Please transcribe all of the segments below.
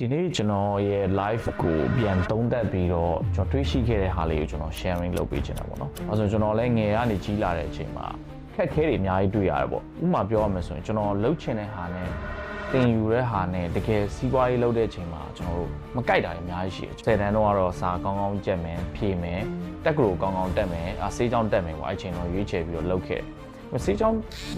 ဒီနေ့ကျွန်တော်ရဲ့ live ကိုပြန်သုံးသပ်ပြီးတော့ကျွန်တော်တွေးရှိခဲ့တဲ့ဟာလေးကိုကျွန်တော် sharing လုပ်ပေးချင်တာပေါ့နော်။အဲဆိုကျွန်တော်လည်းငယ်ကနေကြီးလာတဲ့အချိန်မှာခက်ခဲတွေအများကြီးတွေ့ရတယ်ပေါ့။ဥပမာပြောရမယ်ဆိုရင်ကျွန်တော်လှုပ်ချင်တဲ့ဟာနဲ့တင်ယူတဲ့ဟာနဲ့တကယ်စီးပွားရေးလုပ်တဲ့အချိန်မှာကျွန်တော်တို့မကြိုက်တာတွေအများကြီးရှိတယ်။ဆယ်တန်းတော့ကတော့စာကောင်းကောင်းကြက်မယ်ဖြည့်မယ်တက်ကလို့ကောင်းကောင်းတက်မယ်အဆေးချောင်းတက်မယ်ပေါ့အဲ့အချိန်တော့ရွေးချယ်ပြီးတော့လုပ်ခဲ့တယ်။ဆေးချောင်း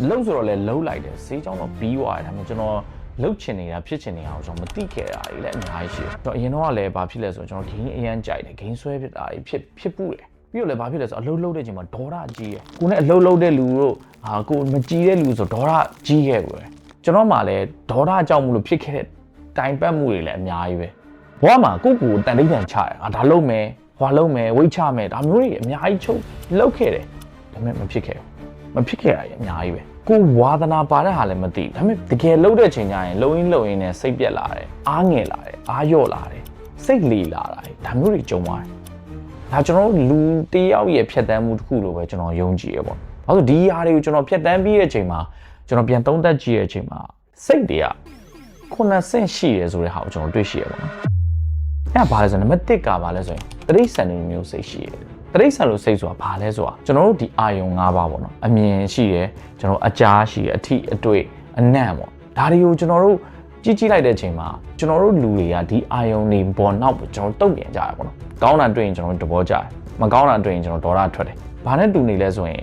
လှုပ်ဆိုတော့လည်းလှုပ်လိုက်တယ်ဆေးချောင်းတော့ပြီးသွားတယ်ဒါပေမဲ့ကျွန်တော် လှုပ်ချင်နေတာဖြစ်ချင်နေတာကိုကျွန်တော်မသိခဲ့တာတွေလည်းအများကြီးရှိတယ်။တော့အရင်တော့ကလည်းဘာဖြစ်လဲဆိုတော့ကျွန်တော်ဂိမ်းအရန်ကြိုက်တယ်ဂိမ်းဆွဲဖြစ်တာတွေဖြစ်ဖြစ်ပူတယ်။ပြီးတော့လည်းဘာဖြစ်လဲဆိုတော့အလုပ်လုပ်တဲ့အချိန်မှာဒေါသကြီးရယ်။ကိုနဲ့အလုပ်လုပ်တဲ့လူတို့ဟာကိုမကြည်တဲ့လူဆိုဒေါသကြီးခဲ့ပဲ။ကျွန်တော်မှလည်းဒေါသကြောင့်မလို့ဖြစ်ခဲ့တဲ့တိုင်ပတ်မှုတွေလည်းအများကြီးပဲ။ဘဝမှာကိုယ့်ကိုယ်တန်တိတ်တန်ချရတယ်။အာဒါလုပ်မယ်၊ဟွာလုပ်မယ်၊ဝိတ်ချမယ်ဒါမျိုးတွေအများကြီးချုပ်လုပ်ခဲ့တယ်။ဒါပေမဲ့မဖြစ်ခဲ့ဘူး။မဖြစ်ခဲ့တာကြီးအများကြီးပဲ။ ကိုဝါသနာပါတဲ့ဟာလည်းမသိဘူးဒါပေမဲ့တကယ်လှုပ်တဲ့ချိန်ကျရင်လှုပ်ရင်းလှုပ်ရင်းနဲ့စိတ်ပြက်လာတယ်အားငယ်လာတယ်အားလျော့လာတယ်စိတ်လီလာတာဒါမျိုးတွေကြုံသွားတယ်ဒါကျွန်တော်တို့လူတယောက်ရဲ့ဖြတ်တန်းမှုတစ်ခုလိုပဲကျွန်တော်ယုံကြည်ရပေါ့ဘာလို့ဒီဟာတွေကိုကျွန်တော်ဖြတ်တန်းပြီးတဲ့အချိန်မှာကျွန်တော်ပြန်သုံးသပ်ကြည့်တဲ့အချိန်မှာစိတ်တွေကခုနဆင့်ရှိတယ်ဆိုတဲ့ဟာကိုကျွန်တော်တွေ့ရှိရပေါ့နော်အဲ့ဒါဘာလဲဆိုတော့နံပါတ်1ကဘာလဲဆိုရင်တရိษံတွေမျိုးစိတ်ရှိတယ် တရိษံလို့စိတ်ဆိုတာဘာလဲဆိုတာကျွန်တော်တို့ဒီအာယုံ၅ပါးပေါ့နော်အမြင်ရှိတယ်ကျွန်တော်အကြားရှိတယ်အထိအတွေ့အနံ့ပေါ့ဒါတွေကိုကျွန်တော်တို့ကြည့်ကြည့်လိုက်တဲ့အချိန်မှာကျွန်တော်တို့လူတွေကဒီအာယုံတွေပေါ်နောက်ကျွန်တော်တုံ့ပြန်ကြရပေါ့နော်ကောင်းတာတွေ့ရင်ကျွန်တော်တို့တဘောကြတယ်မကောင်းတာတွေ့ရင်ကျွန်တော်ဒေါသထွက်တယ်ဘာနဲ့တူနေလဲဆိုရင်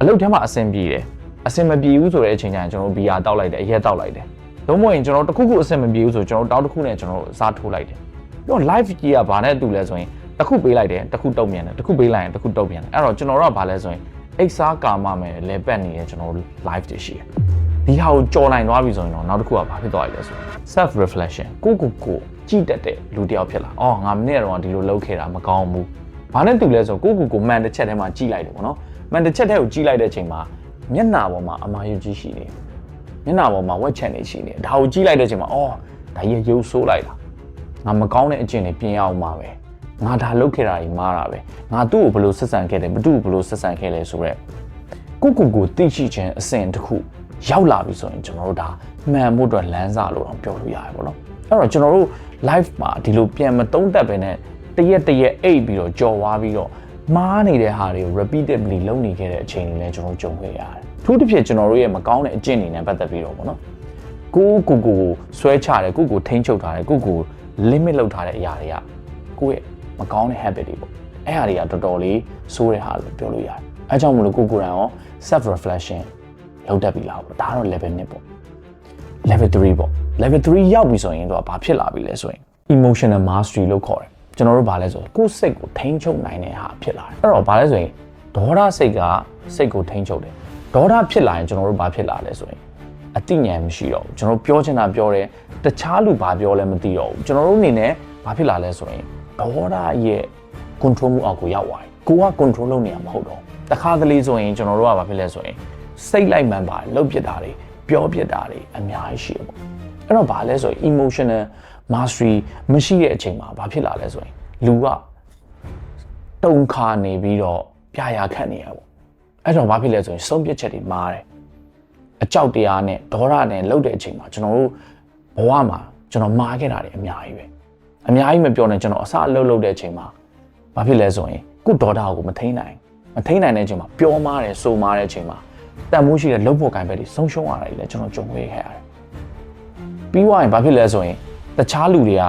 အလုပ်ထဲမှာအဆင်ပြေတယ်အဆင်မပြေဘူးဆိုတဲ့အချိန်ကျရင်ကျွန်တော်တို့ဘီယာတောက်လိုက်တယ်အရက်တောက်လိုက်တယ်လုံးဝရင်ကျွန်တော်တခုခုအဆင်မပြေဘူးဆိုကျွန်တော်တောက်တစ်ခုနဲ့ကျွန်တော်တို့စားထိုးလိုက်တယ်ပြီးတော့ live ကြီးကဘာနဲ့တူလဲဆိုရင် တစ်ခုပေးလိုက်တယ်တစ်ခုတုံ့ပြန်တယ်တစ်ခုပေးလိုက်ရင်တစ်ခုတုံ့ပြန်တယ်အဲ့တော့ကျွန်တော်တို့ကဘာလဲဆိုရင်အိတ်စားကာမမယ်လဲပတ်နေတဲ့ကျွန်တော်တို့ live တွေရှိတယ်ဒီဟာကိုကြော်နိုင်သွားပြီဆိုရင်တော့နောက်တစ်ခုကဘာဖြစ်သွားပြီလဲဆိုရင် self reflection ကိုကိုကိုကြည့်တတ်တဲ့လူတစ်ယောက်ဖြစ်လာအော်ငါမနေ့ကတော့ဒီလိုလုပ်ခဲ့တာမကောင်းဘူးဘာနဲ့တူလဲဆိုကိုကိုကိုမှန်တစ်ချက်ထဲမှာကြည့်လိုက်တယ်ပေါ့နော်မှန်တစ်ချက်ထဲကိုကြည့်လိုက်တဲ့အချိန်မှာမျက်နှာပေါ်မှာအမာယူကြီးရှိနေတယ်မျက်နှာပေါ်မှာဝက်ချက်နေရှိနေတယ်ဒါကိုကြည့်လိုက်တဲ့အချိန်မှာအော်ဒါကြီးရုပ်ဆိုးလိုက်တာငါမကောင်းတဲ့အကျင့်တွေပြင်ရအောင်ပါပဲ ငါဒါလုပ်ခဲ့တာကြီးမားတာပဲငါသူ့ကိုဘယ်လိုဆက်ဆံခဲ့တယ်ဘသူ့ကိုဘယ်လိုဆက်ဆံခဲ့လဲဆိုတော့ကိုကိုကိုသိရှိခြင်းအစဉ်တစ်ခုရောက်လာပြီဆိုရင်ကျွန်တော်တို့ဒါမှန်မှုအတွက်လမ်းစာလို့တော့ပြောလို့ရတယ်ပေါ့နော်အဲ့တော့ကျွန်တော်တို့ live မှာဒီလိုပြန်မတုံးတက်ပဲနဲ့တရက်တရက်အိတ်ပြီးတော့ကြော်ဝါပြီးတော့မားနေတဲ့ဟာတွေကို repeatedly လုပ်နေခဲ့တဲ့အချိန်တွေလည်းကျွန်တော်ကြုံခဲ့ရတယ်။ထို့တစ်ဖြစ်ကျွန်တော်တို့ရဲ့မကောင်းတဲ့အကျင့်တွေနဲ့ပတ်သက်ပြီးတော့ပေါ့နော်။ကိုကိုကိုကိုဆွဲချတယ်ကိုကိုထိန်းချုပ်ထားတယ်ကိုကို limit လုပ်ထားတဲ့အရာတွေကကိုယ့်ရဲ့ မကောင်းတဲ့ habit တွေပေါ့။အဲ့ဟာတွေကတော်တော်လေးဆိုးတဲ့ဟာလို့ပြောလို့ရတယ်။အဲကြောင့်မလို့ကိုကိုယ်တိုင်ရော self reflection လုပ်တတ်ပြီလားပေါ့။ဒါကတော့ level 1ပေါ့။ level 3ပေါ့ level 3ရောက်ပြီဆိုရင်တော့ဘာဖြစ်လာပြီလဲဆိုရင် emotional mastery လို့ခေါ်တယ်ကျွန်တော်တို့ဘာလဲဆိုကိုယ်စိတ်ကိုထိန်းချုပ်နိုင်တဲ့ဟာဖြစ်လာတယ်အဲ့တော့ဘာလဲဆိုရင်ဒေါသစိတ်ကစိတ်ကိုထိန်းချုပ်တယ်ဒေါသဖြစ်လာရင်ကျွန်တော်တို့ဘာဖြစ်လာလဲဆိုရင်အတိညာဏ်မရှိတော့ဘူးကျွန်တော်ပြောချင်တာပြောတယ်တခြားလူဘာပြောလဲမသိတော့ဘူးကျွန်တော်တို့အနေနဲ့ဘာဖြစ်လာလဲဆိုရင် ဒေါသရဲ့ control မှုအောက်ကိုရောက်သွားပြီကိုက control လုပ်နေရမှာမဟုတ်တော့တခါတလေဆိုရင်ကျွန်တော်တို့ကဘာဖြစ်လဲဆိုရင်စိတ်လိုက်မှန်ပါလှုပ်ပြစ်တာတွေပြောပြစ်တာတွေအများကြီးရှိရပေါ့အဲ့တော့ဘာလဲဆိုရင် emotional mastery မရှိတဲ့အချိန်မှာဘာဖြစ်လာလဲဆိုရင်လူကတုံခါနေပြီးတော့ပြာရခတ်နေရပေါ့အဲ့တော့ဘာဖြစ်လဲဆိုရင်ဆုံးဖြတ်ချက်တွေမားတယ်အကြောက်တရားနဲ့ဒေါသနဲ့လှုပ်တဲ့အချိန်မှာကျွန်တော်တို့ဘဝမှာကျွန်တော်မားခဲ့တာတွေအများကြီးပဲ အများကြီးမပြောနဲ့ကျွန်တော်အစအလုပ်လုပ်တဲ့အချိန်မှာဘာဖြစ်လဲဆိုရင်ကိုဒေါသကိုမထိန်နိုင်မထိန်နိုင်တဲ့အချိန်မှာပျော်မားတယ်စိုးမားတဲ့အချိန်မှာတန်မိုးရှိတဲ့လှုပ်ဖို့ကိုင်ဘက်တွေဆုံးရှုံးရတာတွေလည်းကျွန်တော်ကြုံခဲ့ခဲ့ရတယ်ပြီးွားရင်ဘာဖြစ်လဲဆိုရင်တခြားလူတွေက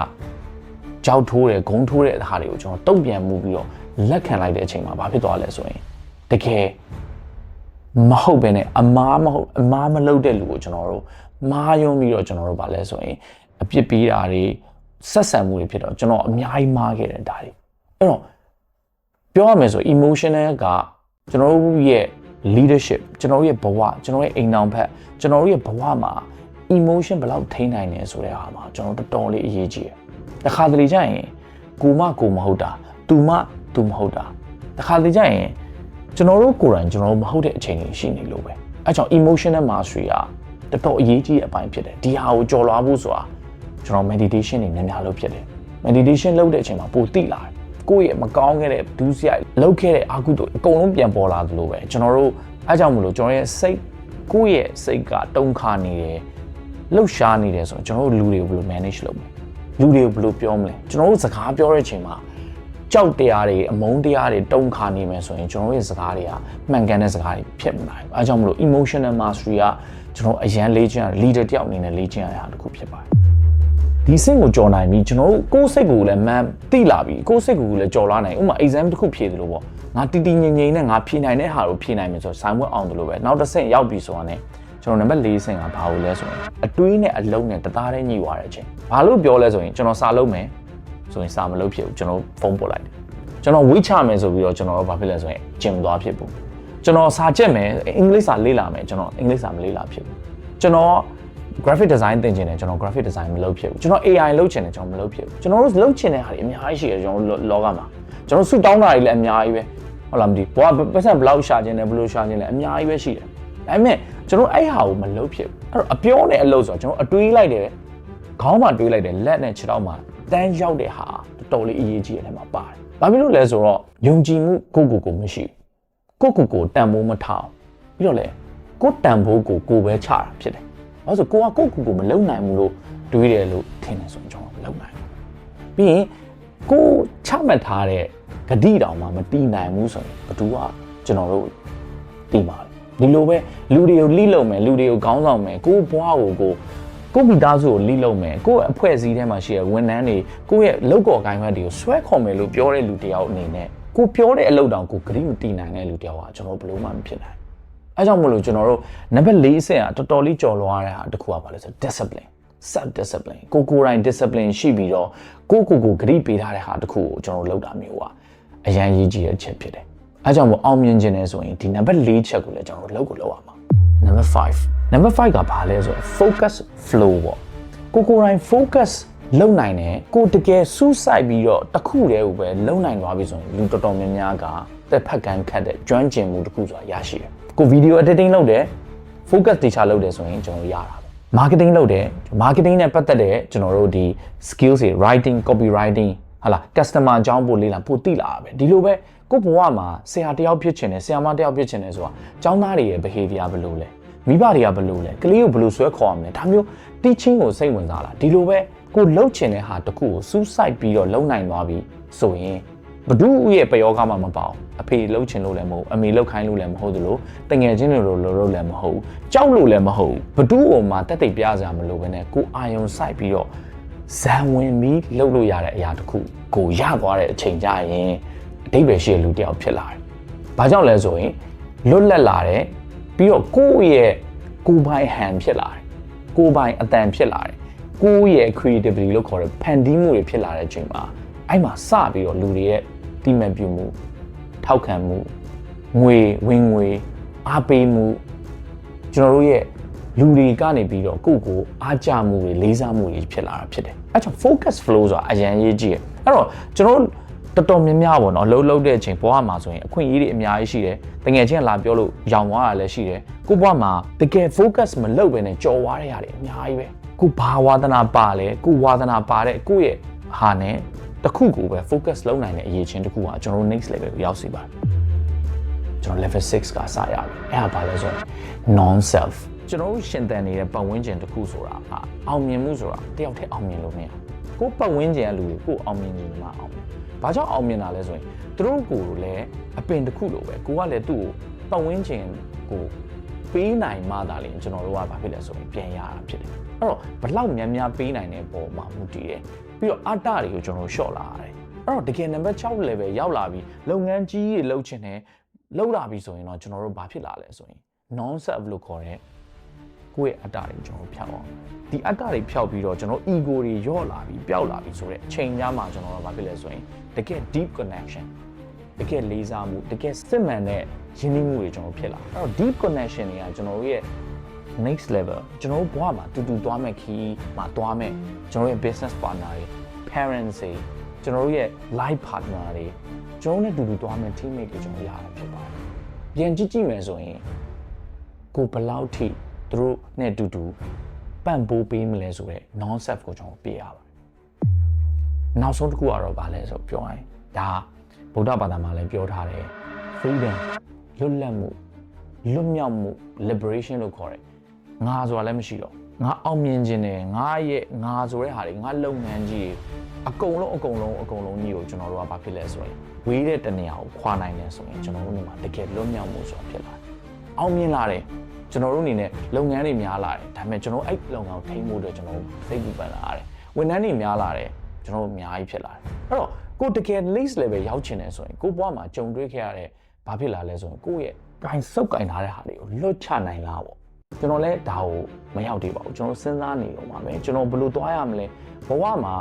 ကြောက်ထိုးတယ်ဂုံထိုးတဲ့အခါတွေကိုကျွန်တော်တုံ့ပြန်မှုပြီးတော့လက်ခံလိုက်တဲ့အချိန်မှာဘာဖြစ်သွားလဲဆိုရင်တကယ်မဟုတ်ပဲねအမားမဟုတ်အမားမလုပ်တဲ့လူကိုကျွန်တော်တို့မာယုံပြီးတော့ကျွန်တော်တို့ဗာလဲဆိုရင်အပြစ်ပေးတာတွေ ဆက်ဆံမှုတွေဖြစ်တော့ကျွန်တော်အများကြီးမားခဲ့တယ်ဒါတွေအဲ့တော့ပြောရမယ်ဆို emotional ကကျွန်တော်တို့ရဲ့ leadership ကျွန်တော်တို့ရဲ့ဘဝကျွန်တော်ရဲ့အိမ်အောင်ဖက်ကျွန်တော်တို့ရဲ့ဘဝမှာ emotion ဘယ်လောက်ထိန်းနိုင်တယ်ဆိုတဲ့ဟာမှာကျွန်တော်တော်တော်လေးအရေးကြီးတယ်။တခါတလေကျရင်ကိုမကိုမဟုတ်တာသူမသူမဟုတ်တာတခါတလေကျရင်ကျွန်တော်တို့ကိုယ်တိုင်ကျွန်တော်တို့မဟုတ်တဲ့အချိန်တွေရှိနေလို့ပဲ။အဲကြောင့် emotional mastery ကတော်တော်အရေးကြီးတဲ့အပိုင်းဖြစ်တယ်။ဒီဟာကိုကြော်လွှားဖို့ဆိုတာ ကျွန်တော် meditation တွေများများလုပ်ဖြစ်တယ်။ meditation လုပ်တဲ့အချိန်မှာပိုသိလာတယ်။ကိုယ့်ရဲ့မကောင်းခဲ့တဲ့ဒုစရိုက်လုပ်ခဲ့တဲ့အာကုသို့အကုန်လုံးပြန်ပေါ်လာသလိုပဲကျွန်တော်တို့အဲကြောင့်မလို့ကျွန်တော်ရဲ့စိတ်ကိုယ့်ရဲ့စိတ်ကတုံခါနေတယ်လှုပ်ရှားနေတယ်ဆိုတော့ကျွန်တော်တို့လူတွေကိုဘယ်လို manage လုပ်မလဲလူတွေကိုဘယ်လိုပြောမလဲကျွန်တော်တို့စကားပြောတဲ့အချိန်မှာကြောက်တရားတွေအမုန်းတရားတွေတုံခါနေမယ်ဆိုရင်ကျွန်တော်တို့ရဲ့စကားတွေကမှန်ကန်တဲ့စကားတွေဖြစ်မနိုင်ဘူးအဲကြောင့်မလို့ emotional mastery ကကျွန်တော်အရန်လေ့ကျင့်ရ leader တယောက်အနေနဲ့လေ့ကျင့်ရတာတစ်ခုဖြစ်ပါတယ် ဒီစိတ်ကိုကြော်နိုင်ပြီကျွန်တော်တို့ကိုယ်စိတ်ကိုလည်းမှန်သိလာပြီကိုယ်စိတ်ကိုလည်းကြော်လာနိုင်ဥပမာ exam တစ်ခုဖြေသလိုပေါ့ငါတီတီငိမ့်ငိမ့်နဲ့ငါဖြေနိုင်တဲ့ဟာကိုဖြေနိုင်မယ်ဆိုတော့ဆိုင်ဝတ်အောင်တယ်လို့ပဲနောက်တစ်ဆင့်ရောက်ပြီဆိုတာ ਨੇ ကျွန်တော်နံပါတ်၄ဆင့်ကဘာလို့လဲဆိုရင်အတွေးနဲ့အလုံးနဲ့တသားတည်းညှိသွားတဲ့အချိန်ဘာလို့ပြောလဲဆိုရင်ကျွန်တော်စာလုံးမယ်ဆိုရင်စာမလုပ်ဖြစ်ဘူးကျွန်တော်ဖုန်းပို့လိုက်တယ်ကျွန်တော်ဝိချမယ်ဆိုပြီးတော့ကျွန်တော်ဘာဖြစ်လဲဆိုရင်ဂျင်သွားဖြစ်ဘူးကျွန်တော်စာကြက်မယ်အင်္ဂလိပ်စာလေ့လာမယ်ကျွန်တော်အင်္ဂလိပ်စာမလေ့လာဖြစ်ဘူးကျွန်တော် graphic design သင်ချင်တယ်ကျွန်တော် graphic design မလုပ်ဖြစ်ဘူးကျွန်တော် AI လုပ်ချင်တယ်ကျွန်တော်မလုပ်ဖြစ်ဘူးကျွန်တော်တို့လုပ်ချင်တဲ့ဟာတွေအများကြီးရှိတယ်ကျွန်တော်လောကမှာကျွန်တော်ဆူတောင်းတာတွေလည်းအများကြီးပဲဟုတ်လားမသိဘူးဘောကပတ်စံဘလောက်ရှာခြင်းလဲဘယ်လိုရှာခြင်းလဲအများကြီးပဲရှိတယ်ဒါပေမဲ့ကျွန်တော်အဲ့ဟာကိုမလုပ်ဖြစ်ဘူးအဲ့တော့အပြောနဲ့အလုပ်ဆိုတော့ကျွန်တော်အတွေးလိုက်တယ်ခေါင်းမှာတွေးလိုက်တယ်လက်နဲ့ခြေထောက်မှာတန်းရောက်တဲ့ဟာတော်တော်လေးအရေးကြီးတဲ့ထဲမှာပါတယ်ဘာဖြစ်လို့လဲဆိုတော့ယုံကြည်မှုကိုကိုကိုမရှိဘူးကိုကိုကိုတန်ဖိုးမထားပြီးတော့လေကိုတန်ဖိုးကိုကိုပဲချတာဖြစ်တယ် ဘာလို့ဆိုကိုကကိုကိုကိုမလုံနိုင်ဘူးလို့တွေးတယ်လို့ထင်တယ်ဆိုရင်ကျွန်တော်မလုံနိုင်ဘူးပြီးရင်ကိုချမှတ်ထားတဲ့ဂတိတောင်မှမတီးနိုင်ဘူးဆိုရင်ဘသူကကျွန်တော်တို့တီးပါလေဒီလိုပဲလူတွေကိုလိလုံမယ်လူတွေကိုခေါင်းဆောင်မယ်ကိုဘွားကိုကိုကိုမိသားစုကိုလိလုံမယ်ကိုယ့်အဖွဲ့အစည်းထဲမှာရှိတဲ့ဝန်ထမ်းတွေကိုယ့်ရဲ့လုပ်ကော်ကိုင်းဘက်တွေကိုဆွဲခေါ်မယ်လို့ပြောတဲ့လူတယောက်အနေနဲ့ကိုပြောတဲ့အလုပ်တောင်ကိုဂတိမတီးနိုင်တဲ့လူတယောက်ကကျွန်တော်ဘယ်လို့မှမဖြစ်နိုင် အဲကြောင့်မလို့ကျွန်တော်တို့နံပါတ်၄အဆင့်ကတော်တော်လေးကြော်လွားရတာတစ်ခုကပါလဲဆို discipline self discipline ကိုကိုယ်တိုင် discipline ရှိပြီးတော့ကိုကိုကိုဂရိပေးထားတဲ့ဟာတစ်ခုကိုကျွန်တော်လုပ်တာမျိုးကအရန်ရေးကြီးတဲ့ချက်ဖြစ်တယ်။အဲကြောင့်မို့အောင်မြင်ခြင်းလဲဆိုရင်ဒီနံပါတ်၄ချက်ကိုလည်းကျွန်တော်တို့လုပ်ကိုလုပ်ရမှာ။နံပါတ်5နံပါတ်5ကဘာလဲဆိုရင် focus flow ပေါ့။ကိုကိုယ်တိုင် focus လုံနိုင်တယ်ကိုတကယ်စူးစိုက်ပြီးတော့တစ်ခုတည်းကိုပဲလုံနိုင်သွားပြီဆိုရင်လူတော်တော်များများက တက်ဖက်ကန်းခတ်တဲ့ကျွမ်းကျင်မှုတစ်ခုဆိုတာရရှိတယ်။ကိုဗီဒီယို editing လုပ်တယ် focus တေချာလုပ်တယ်ဆိုရင်ကျွန်တော်ရတာပဲ marketing လုပ်တယ် marketing နဲ့ပတ်သက်တဲ့ကျွန်တော်တို့ဒီ skills တွေ writing copywriting ဟာလာ customer အကြောင်းပို့လေ့လာပို့သိလာတာပဲဒီလိုပဲကိုဘဝမှာဆရာတယောက်ဖြစ်ချင်တယ်ဆရာမတယောက်ဖြစ်ချင်တယ်ဆိုတာအကြောင်းသားတွေရဲ့ behavior ဘယ်လိုလဲမိဘတွေကဘယ်လိုလဲကလေးကိုဘယ်လိုဆွဲခေါ်ရမလဲဒါမျိုး teaching ကိုစိတ်ဝင်စားလာဒီလိုပဲကိုလှုပ်ချင်တဲ့ဟာတစ်ခုကိုစူးစိုက်ပြီးတော့လုံနိုင်သွားပြီဆိုရင် ဘဒုရဲ့ပယောဂမှမပေါ့အဖေလှုပ်ချင်လို့လည်းမဟုတ်အမေလှုပ်ခိုင်းလို့လည်းမဟုတ်သလိုတငယ်ချင်းတွေလိုလိုလို့လည်းမဟုတ်ကြောက်လို့လည်းမဟုတ်ဘဒုဟိုမှာတက်တိတ်ပြစရာမလိုဘဲနဲ့ကိုအာယုံစိုက်ပြီးတော့ဇံဝင်ပြီးလှုပ်လို့ရတဲ့အရာတစ်ခုကိုရသွားတဲ့အချိန်ကြရင်အတိတ်ပဲရှိတဲ့လူတစ်ယောက်ဖြစ်လာတယ်။ဘာကြောင့်လဲဆိုရင်လွတ်လပ်လာတယ်ပြီးတော့ကိုယ့်ရဲ့ကိုယ်ပိုင်ဟန်ဖြစ်လာတယ်။ကိုယ်ပိုင်အတန်ဖြစ်လာတယ်။ကိုယ့်ရဲ့ creativity လို့ခေါ်တဲ့ဖန်တီးမှုတွေဖြစ်လာတဲ့အချိန်မှာ အဲ့မှာစပြီးတော့လူတွေရဲ့တိမှန်ပြုမှုထောက်ခံမှုငွေဝင်ငွေအားပေးမှုကျွန်တော်တို့ရဲ့လူတွေကနေပြီးတော့ကိုယ့်ကိုအားကြမှုတွေလေးစားမှုတွေဖြစ်လာတာဖြစ်တယ်အဲ့ကြောင့် focus flow ဆိုတာအရင်ရေးကြည့်ရအဲ့တော့ကျွန်တော်တော်တော်များများပေါ့နော်လှုပ်လှုပ်တဲ့အချိန်ဘဝမှာဆိုရင်အခွင့်အရေးတွေအများကြီးရှိတယ်တကယ်ချင်းလာပြောလို့ရောင်သွားတာလည်းရှိတယ်ကိုဘဝမှာတကယ် focus မလုပ်ဘဲနဲ့ကြော်သွားတဲ့ຢာတွေအများကြီးပဲကိုဘာဝါသနာပါလဲကိုဝါသနာပါတဲ့ကိုယ့်ရဲ့ဟာနဲ့ တစ်ခုကိုပဲ focus လုပ်နိုင်တဲ့အရေးချင်းတစ်ခုကကျွန်တော်တို့ next level ကိုရောက်စီပါတယ်ကျွန်တော် level 6ကစရပြီအဲ့ဒါဘာလဲဆိုတော့ non self ကျွန်တော်တို့ရှင်သန်နေတဲ့ပတ်ဝန်းကျင်တစ်ခုဆိုတာအောင်မြင်မှုဆိုတာတယောက်တည်းအောင်မြင်လို့မရဘူးကိုပတ်ဝန်းကျင်ကလူတွေကိုအောင်မြင်နေမှာအောင်မြင်ဘာကြောင့်အောင်မြင်တာလဲဆိုရင်သူတို့ကိုလည်းအပင်တစ်ခုလိုပဲကိုကလည်းသူ့ကိုပတ်ဝန်းကျင်ကိုပေးနိုင်မှသာလေကျွန်တော်တို့ကဘာဖြစ်လဲဆိုရင်ပြန်ရတာဖြစ်တယ်အဲ့တော့ဘလောက်များများပေးနိုင်တဲ့ပုံမှာမူတည်တယ် ပြီးတော့အတ္တတွေကိုကျွန်တော်ရှော့လာရတယ်အဲ့တော့တကယ်နံပါတ်6 level ရောက်လာပြီလုပ်ငန်းကြီးတွေလုပ်ချင်တယ်လုပ်လာပြီဆိုရင်တော့ကျွန်တော်တို့ဘာဖြစ်လာလဲဆိုရင် non self လို့ခေါ်တဲ့ကိုယ့်ရဲ့အတ္တတွေကျွန်တော်ဖြောက်အောင်ဒီအတ္တတွေဖြောက်ပြီးတော့ကျွန်တော် ego တွေယော့လာပြီးပျောက်လာပြီးဆိုတော့အချိန်များမှာကျွန်တော်တို့ဘာဖြစ်လဲဆိုရင်တကယ် deep connection တကယ်လေးစားမှုတကယ်စစ်မှန်တဲ့ရင်းနှီးမှုတွေကျွန်တော်ဖြစ်လာအဲ့တော့ deep connection တွေကကျွန်တော်တို့ရဲ့ next level ကျွန်တော်တို့ဘဝမှာတူတူသွားမဲ့ခီးမှာသွားမဲ့ကျွန်တော်ရဲ့ business partner တွေ parents တွေကျွန်တော်တို့ရဲ့ life partner တွေကျွန်တော်နဲ့တူတူသွားမဲ့ teammate တွေကျွန်တော်ရတာဖြစ်ပါတယ်။ပြန်ကြည့်ကြည့်မယ်ဆိုရင်ကိုဘယ်လောက်ထိသူတို့နဲ့တူတူပံ့ပိုးပေးမလဲဆိုတော့ non self ကိုကျွန်တော်ပြရပါတယ်။နောက်ဆုံးတစ်ခုကတော့ဗာလဲဆိုပြောရင်ဒါဗုဒ္ဓဘာသာမှာလည်းပြောထားတယ် freedom လွတ်လပ်မှုလွတ်မြောက်မှု liberation လို့ခေါ်တယ် ငါဆိုတာလည်းမရှိတော့ငါအောင်မြင်ခြင်းနဲ့ငါရဲ့ငါဆိုတဲ့ဟာတွေငါလုပ်ငန်းကြီးတွေအကုန်လုံးအကုန်လုံးအကုန်လုံးကြီးကိုကျွန်တော်တို့ကဘာဖြစ်လဲဆိုရင်ဝေးတဲ့တနေရာကိုခွာနိုင်တယ်ဆိုရင်ကျွန်တော်တို့နေမှာတကယ်လွတ်မြောက်မှုဆိုတာဖြစ်လာတယ်။အောင်မြင်လာတယ်ကျွန်တော်တို့အနေနဲ့လုပ်ငန်းတွေများလာတယ်ဒါပေမဲ့ကျွန်တော်အဲ့လုပ်ငန်းကိုထိန်းဖို့အတွက်ကျွန်တော်စိတ်ပူပန်လာရတယ်။ဝန်ထမ်းတွေများလာတယ်ကျွန်တော်တို့အများကြီးဖြစ်လာတယ်။အဲ့တော့ကိုတကယ် least level ရောက်ချင်တယ်ဆိုရင်ကိုဘွားမှာကြုံတွေ့ခဲ့ရတဲ့ဘာဖြစ်လာလဲဆိုရင်ကိုယ့်ရဲ့ဂိုင်းစုပ်ဂိုင်းထားတဲ့ဟာတွေကိုလွတ်ချနိုင်လားပေါ့။ ကျွန်တော်လည်းဒါကိုမရောက်သေးပါဘူးကျွန်တော်စဉ်းစားနေတော့မှာပဲကျွန်တော်ဘယ်လိုသွားရမလဲဘဝမှာ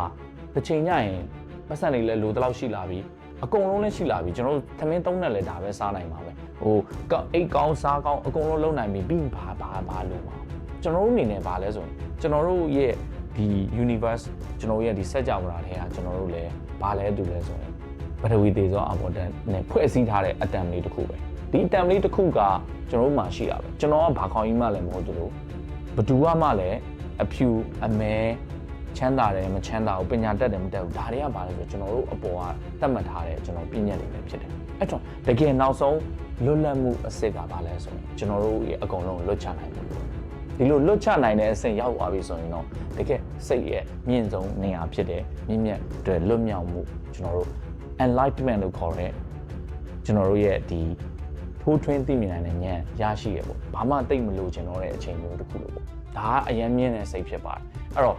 တစ်ချိန်ညရင်ပတ်စံတွေလည်းလိုတလောက်ရှိလာပြီအကုန်လုံးလည်းရှိလာပြီကျွန်တော်တို့သမင်းသုံးနဲ့လည်းဒါပဲစားနိုင်ပါပဲဟိုကောက်အိတ်ကောင်းစားကောင်းအကုန်လုံးလုပ်နိုင်ပြီပြီးဘာဘာဘာလို့မှာကျွန်တော်တို့အနေနဲ့ဘာလဲဆိုရင်ကျွန်တော်တို့ရဲ့ဒီ universe ကျွန်တော်ရဲ့ဒီစัจ java ထဲကကျွန်တော်တို့လည်းဘာလဲတူလဲဆိုရင်ပထဝီသေးသောအဘော်တန်နဲ့ဖွဲ့စည်းထားတဲ့အတံလေးတစ်ခုပဲ ဒီအတံလေးတစ်ခုကကျွန်တော်တို့မှာရှိတာပဲကျွန်တော်ကဘာခေါင်းကြီးမှလည်းမဟုတ်သူလို့ဘသူကမှလည်းအဖြူအမဲချမ်းသာတယ်မချမ်းသာဘူးပညာတတ်တယ်မတတ်ဘူးဒါတွေကဘာလဲဆိုတော့ကျွန်တော်တို့အပေါ်ကသတ်မှတ်ထားတဲ့ကျွန်တော်ပြည့်ညက်နေပဲဖြစ်တယ်အဲ့တော့တကယ်နောက်ဆုံးလွတ်လပ်မှုအစစ်ကဘာလဲဆိုရင်ကျွန်တော်တို့ရဲ့အကုန်လုံးလွတ်ချနိုင်မှုလို့ဒီလိုလွတ်ချနိုင်တဲ့အဆင့်ရောက်သွားပြီဆိုရင်တော့တကယ်စိတ်ရဲ့မြင့်ဆုံးနေရာဖြစ်တဲ့မြင့်မြတ်တွေလွတ်မြောက်မှုကျွန်တော်တို့ enlightenment လို့ခေါ်တဲ့ကျွန်တော်တို့ရဲ့ဒီ ထိုးထွင်းသိမြင်နိုင်တဲ့ဉာဏ်ရရှိရပေါ့ဘာမှတိတ်မလို့ကျွန်တော်တဲ့အချိန်မျိုးတစ်ခုလို့ပေါ့ဒါကအရင်မြင့်တဲ့စိတ်ဖြစ်ပါတယ်အဲ့တော့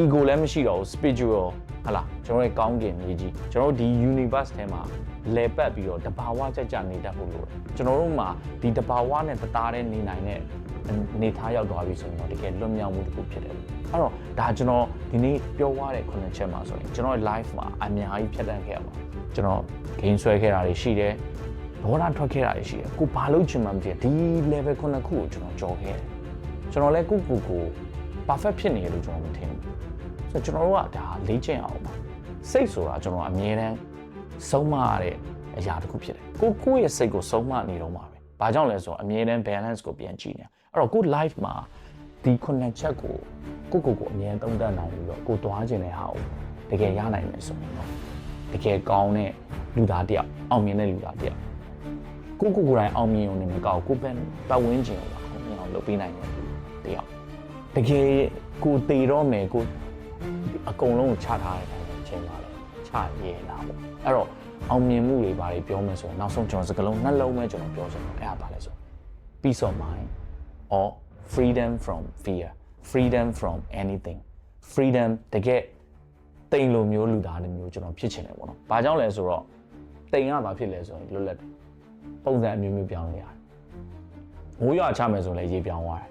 ego လည်းမရှိတော့ဘူး spiritual ဟလာကျွန်တော်ရဲ့ကောင်းကင်မြေကြီးကျွန်တော်တို့ဒီ universe ထဲမှာလဲပတ်ပြီးတော့တဘာဝကြကြနေတတ်ဖို့လိုတယ်ကျွန်တော်တို့မှာဒီတဘာဝနဲ့တသားတဲ့နေနိုင်တဲ့နေသားရောက်သွားပြီဆိုရင်တော့တကယ်လွတ်မြောက်မှုတစ်ခုဖြစ်တယ်အဲ့တော့ဒါကျွန်တော်ဒီနေ့ပြောသွားတဲ့ခုနှစ်ချက်မှာဆိုရင်ကျွန်တော်ရဲ့ life မှာအများကြီးဖြတ်တန်းခဲ့ရပါကျွန်တော် gain ဆွဲခဲ့တာတွေရှိတယ် ဘောဓထွက်ခဲ့တာတွေရှိတယ်ကိုဘာလို့ချင်မှမသိဒီ level ခုနှစ်ခုကိုကျွန်တော်ကြော်ခဲ့တယ်ကျွန်တော်လည်းကိုကိုကို perfect ဖြစ်နေတယ်လို့ကျွန်တော်မထင်ဘူးဆိုတော့ကျွန်တော်တို့ကဒါလေ့ကျင့်အောင်ပါစိတ်ဆိုတာကျွန်တော်အမြဲတမ်းဆုံးမရတဲ့အရာတစ်ခုဖြစ်တယ်ကိုကိုရဲ့စိတ်ကိုဆုံးမနေတော့မှာပဲဘာကြောင့်လဲဆိုတော့အမြဲတမ်း balance ကိုပြန်ကြည့်နေအဲ့တော့ကို life မှာဒီခုနှစ်ချက်ကိုကိုကိုကိုအမြဲသုံးသပ်နိုင်ပြီးတော့ကိုသွားခြင်းတဲ့ဟာကိုတကယ်ရနိုင်မယ်ဆိုရင်တော့တကယ်ကောင်းတဲ့လူသားတစ်ယောက်အောင်မြင်တဲ့လူသားတစ်ယောက် ကိုကိုကိုယ်တိုင်အောင်မြင်ုံနဲ့မကောက်ကိုပဲပတ်ဝန်းကျင်ကိုအောင်မြင်အောင်လုပ်ပေးနိုင်တဲ့တယောက်တကယ်ကိုတည်တော့မယ်ကိုအကုန်လုံးကိုချထားတဲ့အချိန်ပါလေချရဲလာပေါ့အဲ့တော့အောင်မြင်မှုတွေဘာတွေပြောမယ်ဆိုရင်နောက်ဆုံးကျွန်တော်စကလုံးနှလုံးပဲကျွန်တော်ပြောချင်တယ်အဲ့ဒါဘာလဲဆို peace of mind or freedom from fear freedom from anything freedom တကယ်တိမ်လိုမျိုးလူသားတွေမျိုးကျွန်တော်ဖြစ်ချင်တယ်ပေါ့နော်။ဘာကြောင့်လဲဆိုတော့တိမ်ကဘာဖြစ်လဲဆိုရင်လွတ်လပ်တယ်။ ပုံစံအမျိုးမျိုးပြောင်းလို့ရတယ်။ငိုးရွာချမယ်ဆိုရင်လည်းရေပြောင်းသွားတယ်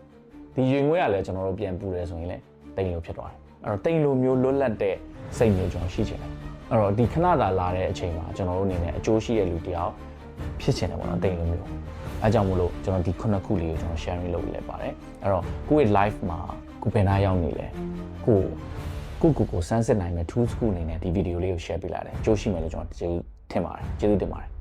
။ဒီရေငွေးကလည်းကျွန်တော်တို့ပြန်ပူတယ်ဆိုရင်လည်းတိမ်လိုဖြစ်သွားတယ်။အဲ့တော့တိမ်လိုမျိုးလွတ်လပ်တဲ့စိတ်မျိုးကျွန်တော်ရှိချင်တယ်။အဲ့တော့ဒီခဏသာလာတဲ့အချိန်မှာကျွန်တော်တို့အနေနဲ့အကျိုးရှိတဲ့လူတယောက်ဖြစ်ချင်တယ်ပေါ့နော်တိမ်လိုမျိုး။အဲကြောင့်မို့လို့ကျွန်တော်ဒီခုနှစ်ခုလေးကိုကျွန်တော် sharing လုပ်လိုက်ပါတယ်။အဲ့တော့ကိုယ့်ရဲ့ life မှာကိုယ်ဘယ်နာရောက်နေလဲ။ကိုကိုကိုကိုစမ်းစစ်နိုင်မဲ့ tools ခုအနေနဲ့ဒီဗီဒီယိုလေးကို share ပေးလိုက်တယ်။ကြိုးရှိမယ်လို့ကျွန်တော်ကျေးဇူးတင်ပါတယ်။ကျေးဇူးတင်ပါတယ်။